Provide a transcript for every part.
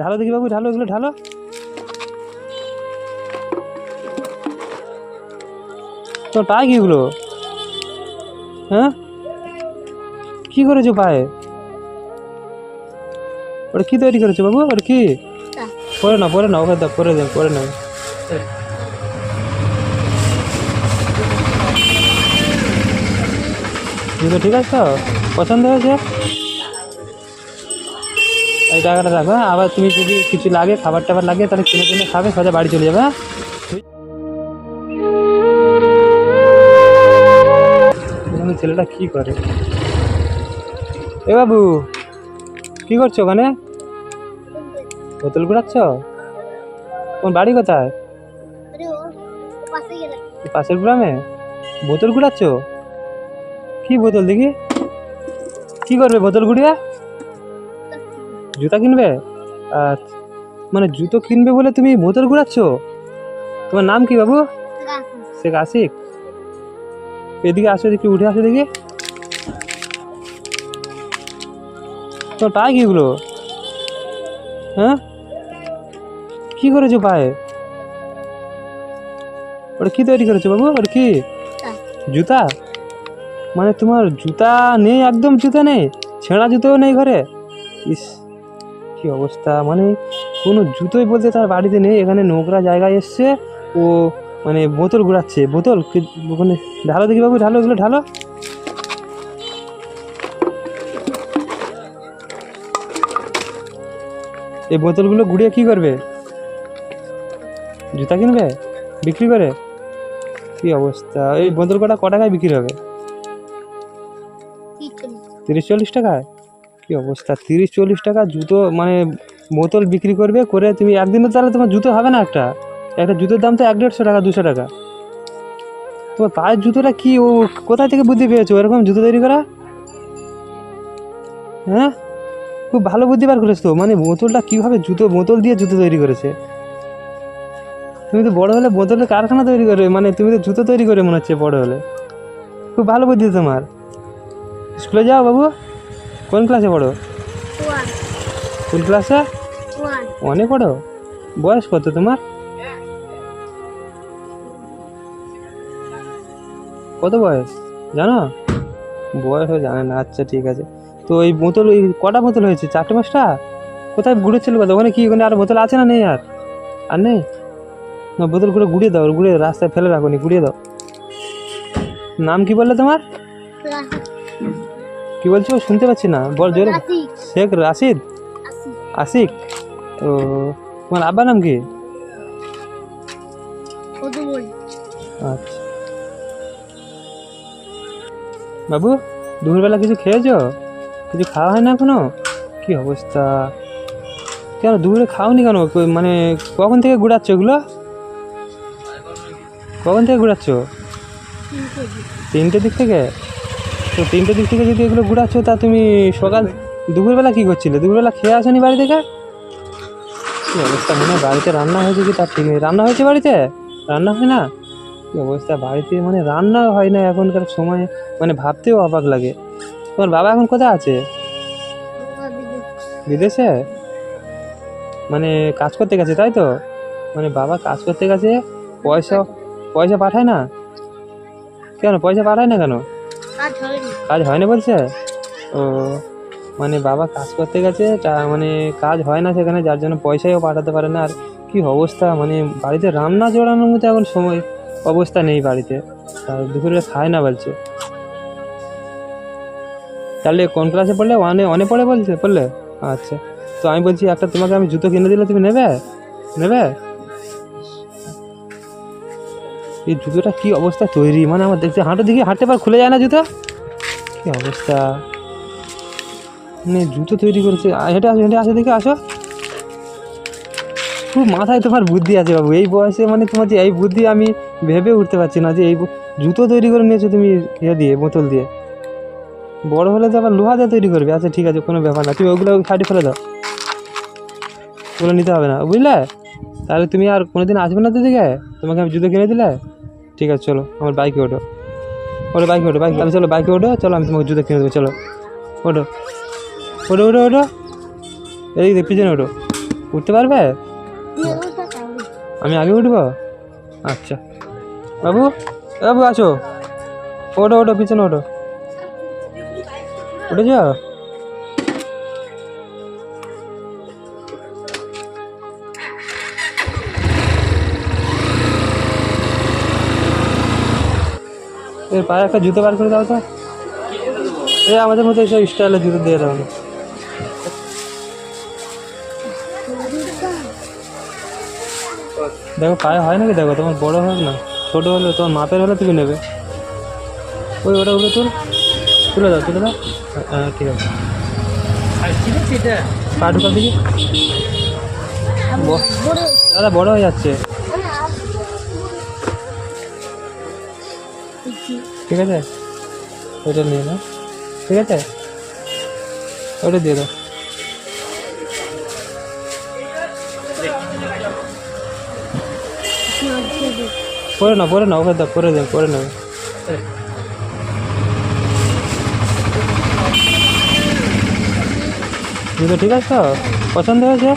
ঢালো দেখি বাবু, ঢালো এগুলো ঢালো। তো পায়ে কি এগুলো? হ্যাঁ? কি করেছ পায়ে? ওটা কি তৈরি করেছ বাবু? ওটা কি? পরে না পরে না ওখানে দাও, পরে দেন পরে নাও। জুতো ঠিক আছে তো? পছন্দ হয়েছে? টাকাটা রাখো হ্যাঁ? আবার তুমি যদি কিছু লাগে খাবার টাবার লাগে তাহলে কিনে কিনে খাবে সোজা বাড়ি চলে যাবে হ্যাঁ? ছেলেটা কি করে? এ বাবু কি করছ ওখানে? বোতল ঘুরাচ্ছ কোন বাড়ি কোথায়? পাশের গ্রামে? বোতল ঘুরাচ্ছ কি বোতল দেখি? কি করবে বোতল ঘুরিয়ে জুতা কিনবে? আচ্ছা মানে জুতো কিনবে বলে তুমি বোতল ঘুরাচ্ছ তোমার নাম কি বাবু? শেখ আশিক এদিকে আসো দেখি উঠে আসো দেখি তো পায়ে কি এগুলো? হ্যাঁ? কি করেছ পায়ে? ওটা কি তৈরি করেছ বাবু? ওটা কি? জুতা? মানে তোমার জুতা নেই একদম জুতা নেই ছেঁড়া জুতোও নেই ঘরে? ইস। কি অবস্থা? মানে কোনো জুতোই বলতে তার বাড়িতে নেই এখানে নোংরা জায়গায় এসছে ও মানে বোতল ঘুরাচ্ছে। বোতল? ওখানে ঢালো দেখি বাবু ঢালো এগুলো ঢালো। এই বোতলগুলো ঘুরিয়ে কি করবে? জুতা কিনবে? বিক্রি করে? কি অবস্থা? এই বোতল কটা ক টাকায় বিক্রি হবে? তিরিশ চল্লিশ টাকায়? কি অবস্থা? তিরিশ চল্লিশ টাকা জুতো মানে বোতল বিক্রি করবে করে তুমি একদিনে তাহলে তোমার জুতো হবে না একটা? একটা জুতোর দাম তো এক দেড়শো টাকা, দুশো টাকা। তোমার পায়ের জুতোটা কি ও কোথা থেকে বুদ্ধি পেয়েছ? এরকম জুতো তৈরি করা? হ্যাঁ? খুব ভালো বুদ্ধি বার করেছ তো। মানে বোতলটা কীভাবে জুতো, বোতল দিয়ে জুতো তৈরি করেছে? তুমি তো বড় হলে বোতলের কারখানা তৈরি করবে মানে তুমি তো জুতো তৈরি করে মনে হচ্ছে বড় হলে। খুব ভালো বুদ্ধি তোমার। স্কুলে যাও বাবু। কোন ক্লাসে পড়ো? কোন ক্লাসে অনেক পড়ো? বয়স কত তোমার? কত বয়স? জানো? বয়স ও জানে না আচ্ছা ঠিক আছে। তো এই বোতল ওই কটা বোতল হয়েছে? চারটে পাঁচটা? কোথায় ঘুরেছিল কথা ওখানে কি ওখানে আর বোতল আছে না নেই আর? আর নেই? না বোতলগুলো গুড়িয়ে দাও গুড়িয়ে রাস্তায় ফেলে রাখো নি গুড়িয়ে দাও। নাম কি বললে তোমার? কি বলছো? শুনতে পাচ্ছি না। বল জোরে। শেখ রাশিদ? আশিক। ও তোমার আব্বার নাম কি? আচ্ছা। বাবু দুপুরবেলা কিছু খেয়েছো? কিছু খাওয়া হয় না এখনও? কি অবস্থা? কেন দুপুরে খাওনি কেন? মানে কখন থেকে ঘুরাচ্ছ এগুলো? কখন থেকে ঘুরাচ্ছ? তিনটে দিক থেকে? তো তিনটে দিক থেকে যদি এগুলো ঘুরাচ্ছ, তা তুমি সকাল দুপুরবেলা কি করছিলে? দুপুরবেলা খেয়ে আসনি বাড়ি থেকে? কি অবস্থা? মনে বাড়িতে রান্না হয়েছে কি? তার ঠিক নেই। রান্না হয়েছে বাড়িতে? রান্না হয় না? কি অবস্থা? বাড়িতে মানে রান্না হয় না, এখনকার সময় মানে ভাবতেও অবাক লাগে। তোমার বাবা এখন কোথায় আছে? বিদেশে? মানে কাজ করতে গেছে, তাই তো? মানে বাবা কাজ করতে গেছে, পয়সা পয়সা পাঠায় না? কেন? পয়সা পাঠায় না কেন? কাজ হয় না বলছে? ও মানে বাবা কাজ করতে গেছে মানে কাজ হয় না সেখানে, যার জন্য পয়সাও পাঠাতে পারে না। আর কি অবস্থা মানে বাড়িতে রান্না জোড়ানোর মতো এখন সময়, অবস্থা নেই বাড়িতে। আর দুপুরে খায় না বলছে। তাহলে কোন ক্লাসে পড়লে? ওয়ানে ওয়ানে পড়ে বলছে, পড়লে? আচ্ছা। তো আমি বলছি, একটা তোমাকে আমি জুতো কিনে দিলে তুমি নেবে? নেবে? এই জুতোটা কি অবস্থা তৈরি? মানে আমার দেখতে হাঁটু দিকে হাঁটতে পার খুলে যায় না জুতো? কি অবস্থা? মানে জুতো তৈরি করেছে। হেঁটে আসো হেঁটে আসো দেখে আসো। খুব মাথায় তোমার বুদ্ধি আছে বাবু। এই বয়সে মানে তোমার যে এই বুদ্ধি আমি ভেবে উঠতে পারছি না যে এই জুতো তৈরি করে নিয়েছো তুমি ইয়ে দিয়ে, বোতল দিয়ে। বড় হলে তো আবার লোহা দিয়ে তৈরি করবে। আচ্ছা ঠিক আছে, কোনো ব্যাপার না। তুমি ওগুলো সাইডে ফেলে দাও। ওগুলো নিতে হবে না। বুঝলে? তাহলে তুমি আর কোনো দিন আসবে না তো দিকে তোমাকে আমি জুতো কিনে দিলে? ঠিক আছে, চলো, আমার বাইকে ওঠো। ওটো বাইকে ওঠো বাইক তাহলে চলো বাইকে ওঠো, চলো, আমি তোমাকে জুতো কিনে দেবো, চলো। ওঠো। ওঠো ওঠো ওঠো। এই পিছনে ওঠো। উঠতে পারবে? আমি আগে উঠবো? আচ্ছা। বাবু বাবু, আসো। ওটো ওটো পিছনে ওটো উঠেছ? এর পায়ে একটা জুতো বার করে দাও তো। এই আমাদের মতো এইসব স্টাইলের জুতো দিয়ে দাও না। দেখো পায়ে হয় নাকি? দেখো তোমার বড় হোক না ছোটো হলে তোমার মাপের হলে তুমি নেবে। ওই ওটা ওটা তুল। তুলে দাও তুলে দাও। হ্যাঁ, ঠিক আছে। পা ঢুকাল দেখি। দাদা বড় হয়ে যাচ্ছে। ঠিক আছে? ওইটা নিয়ে নাও। ঠিক আছে? ওটা দিয়ে দাও। পরে না পরে না ওকে দাও, পরে দেন পরে নেবে জুতো ঠিক আছে তো? পছন্দ হয়েছে?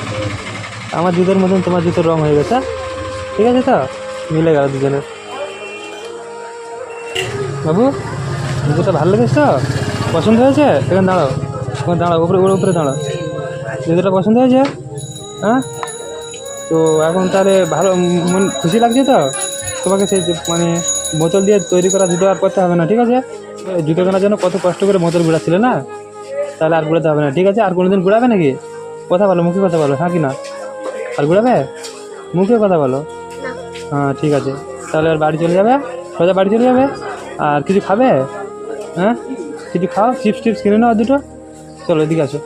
আমার জুতোর মতন তোমার জুতোর রং হয়ে গেছে। ঠিক আছে তো? মিলে গেল দুজনের। বাবু জুতোটা ভালো লেগেছে তো? পছন্দ হয়েছে? এখানে দাঁড়াও ওখানে দাঁড়াও উপরে উপরে উপরে দাঁড়াও। জুতোটা পছন্দ হয়েছে? হ্যাঁ? তো এখন তাহলে ভালো মন খুশি লাগছে তো? তোমাকে সেই মানে বোতল দিয়ে তৈরি করা জুতো আর করতে হবে না ঠিক আছে? জুতো কেনার জন্য কত কষ্ট করে বোতল ঘুরাচ্ছিলে না? তাহলে আর ঘুরাতে হবে না ঠিক আছে? আর কোনোদিন ঘুরাবে নাকি? কথা বলো মুখে কথা বলো হ্যাঁ কি না? আর ঘুরাবে? মুখে কথা বলো। হ্যাঁ ঠিক আছে। তাহলে আর বাড়ি চলে যাবে? সোজা বাড়ি চলে যাবে? আর কিছু খাবে? হ্যাঁ? কিছু খাও? চিপস টিপস কিনে নাও দুটো। চলো, এদিকে আসো।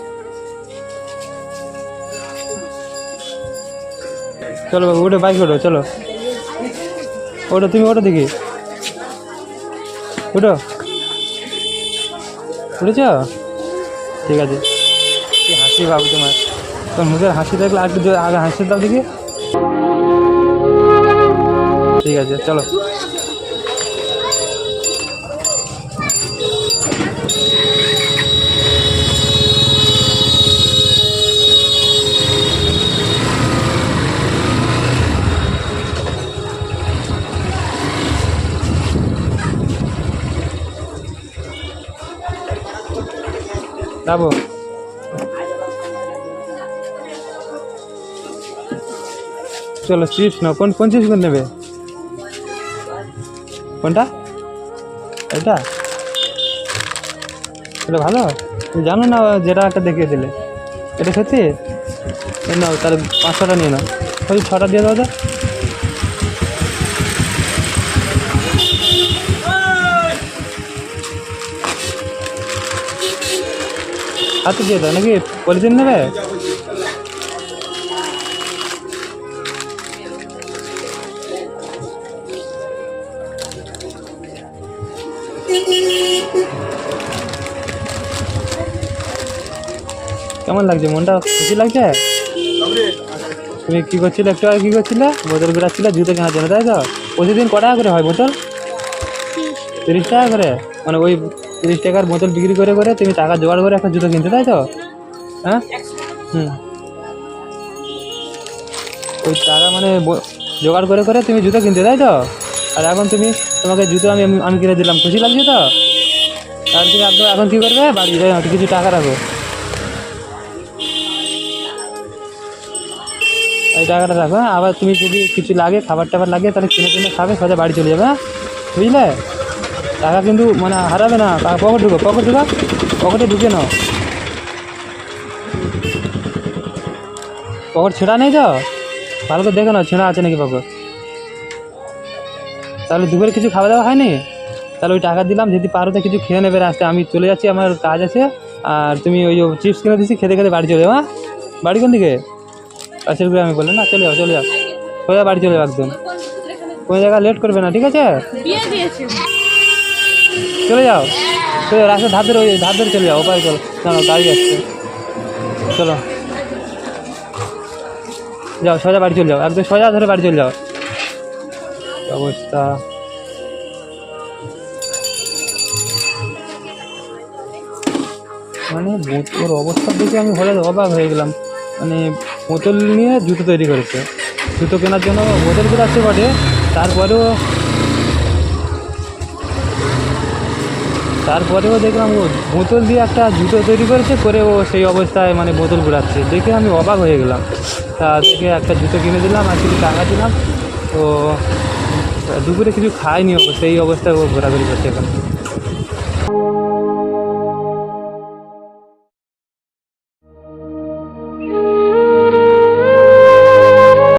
চলো বাবু, ওটা বাইক ওঠো চলো। ওটা, তুমি ওটা দেখি। ওটো? উঠেছ? ঠিক আছে। কি হাসি বাবু তোমার। তোর মুখের হাসি একটু জোরে আগে হাসি দাও দেখি। ঠিক আছে, চলো। যাব। চলো চিপস নাও। কোন কোন চিপস নেবে? কোনটা? এটা? এটা ভালো? জানো না যেটা একটা দেখিয়ে দিলে। এটা এই নাও, তাহলে পাঁচশোটা নিয়ে নাও। ওই ছটা দিয়ে দাও তো। হাতে দিয়ে দাও নাকি? পলিথিন নেবে কেমন লাগছে মনটা? খুশি লাগছে? তুমি কি করছিলে একটু আগে? কি করছিলে? বোতল ঘুরাচ্ছিলে, জুতো কেনার জন্য, তাই তো? প্রতিদিন ক টাকা করে হয় বোতল? তিরিশ টাকা করে? মানে ওই তিরিশ টাকার বোতল বিক্রি করে করে তুমি টাকা জোগাড় করে একটা জুতো কিনতে, তাই তো? হ্যাঁ? হুম। ওই টাকা মানে জোগাড় করে করে তুমি জুতো কিনতে, তাই তো? আর এখন তুমি, তোমাকে জুতো আমি আমি কিনে দিলাম। খুশি লাগছে তো? আর তুমি একদম এখন কী করবে? বাড়ি কিছু টাকা রাখো। এই টাকাটা রাখো হ্যাঁ? আবার তুমি যদি কিছু লাগে, খাবার টাবার লাগে, তাহলে কিনে কিনে খাবে, সোজা বাড়ি চলে যাবে হ্যাঁ? বুঝলে? টাকা কিন্তু মানে হারাবে না পকেট ঢুকো পকেট ঢুকো, পকেটে ঢুকে নাও। পকেট ছেঁড়া নেই তো? ভালো করে দেখে নাও ছেঁড়া আছে নাকি পকেট। তাহলে দুপুরে কিছু খাওয়া দাওয়া হয়নি? তাহলে ওই টাকা দিলাম, যদি পারো তো কিছু খেয়ে নেবে রাস্তায়। আমি চলে যাচ্ছি, আমার কাজ আছে। আর তুমি ওই চিপস কিনে দিচ্ছি খেতে খেতে বাড়ি চলে যাও হ্যাঁ? বাড়ি কোন দিকে? পাশের গ্রামে আমি বললেন না, চলে যাও চলে যাও। সোজা বাড়ি চলে যাও একদম। কোনো জায়গায় লেট করবে না, ঠিক আছে? চলে যাও। চলে যাও রাস্তার ধার ধরে ওই ধার ধরে চলে যাও ওপারে চলো। না, গাড়ি আসছে চলো। যাও সোজা বাড়ি চলে যাও একদম সোজা ধরে বাড়ি চলে যাও। অবস্থা। মানে ওর অবস্থা দেখে আমি হঠাৎ অবাক হয়ে গেলাম। মানে বোতল নিয়ে জুতো তৈরি করেছে। জুতো কেনার জন্য বোতল ঘুরাচ্ছে বটে তারপরেও তারপরেও দেখলাম ও বোতল দিয়ে একটা জুতো তৈরি করেছে করে ও সেই অবস্থায় মানে বোতল ঘুরাচ্ছে। দেখে আমি অবাক হয়ে গেলাম। তা দেখে একটা জুতো কিনে দিলাম আর কিছু টাকা দিলাম। তো দুপুরে কিছু খায়নি সেই অবস্থায় ও ঘোরাঘুরি করছে এখন।